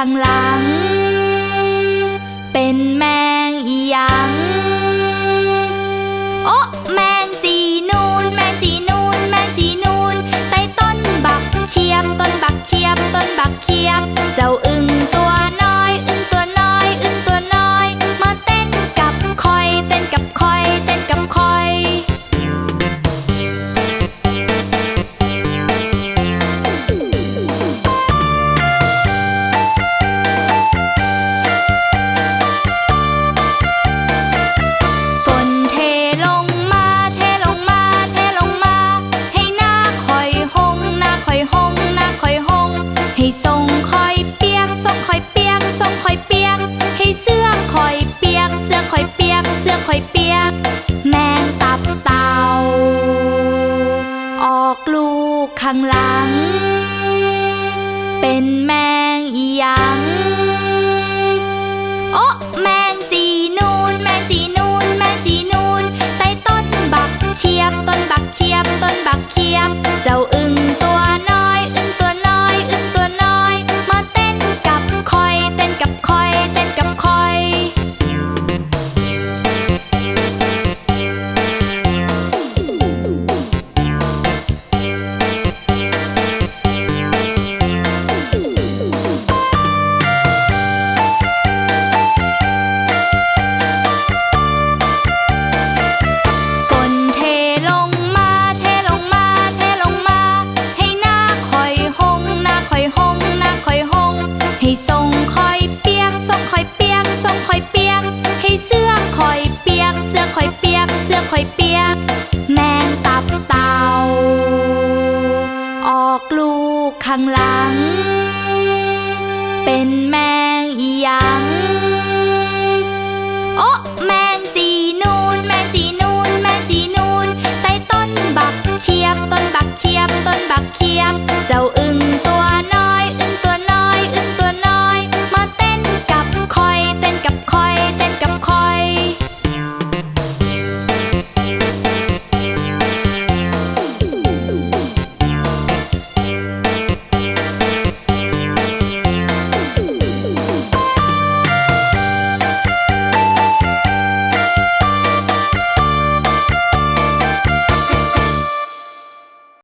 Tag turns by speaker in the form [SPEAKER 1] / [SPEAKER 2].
[SPEAKER 1] ข้างหลัง ข้างหลัง ให้ทรงคอยเปียกทรงคอยเปียกทรงคอยเปียก ให้เสื้อคอยเปียก เสื้อคอยเปียก เสื้อคอยเปียก แมงตับเต่าออกลูกข้างหลัง เป็นแมงอีหยังโอ้แมงจีนูนแมงจีนูนแมงจีนูนใต้ต้นบักเชียบต้น